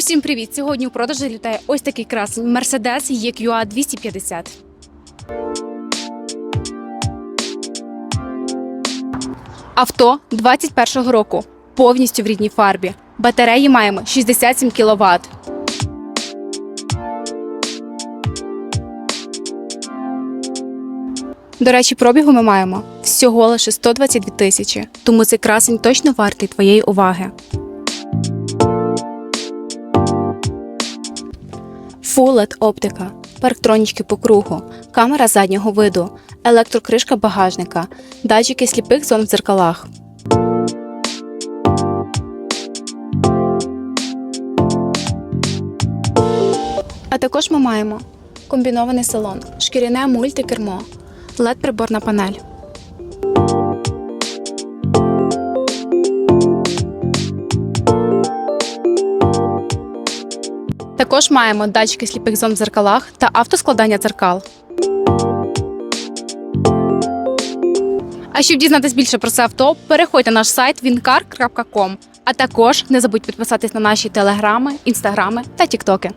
Усім привіт! Сьогодні у продажі літає ось такий красень Mercedes EQA 250. Авто 21-го року. Повністю в рідній фарбі. Батареї маємо 67 кВт. До речі, пробігу ми маємо всього лише 122 тисячі, тому цей красень точно вартий твоєї уваги. LED оптика, парктронічки по кругу, камера заднього виду, електрокришка багажника, датчики сліпих зон в дзеркалах. А також ми маємо комбінований салон, шкіряне мультикермо, led приборна панель. Також маємо датчики сліпих зон в дзеркалах та автоскладання дзеркал. А щоб дізнатись більше про це авто, переходьте на наш сайт wincar.com. А також не забудь підписатись на наші телеграми, інстаграми та тіктоки.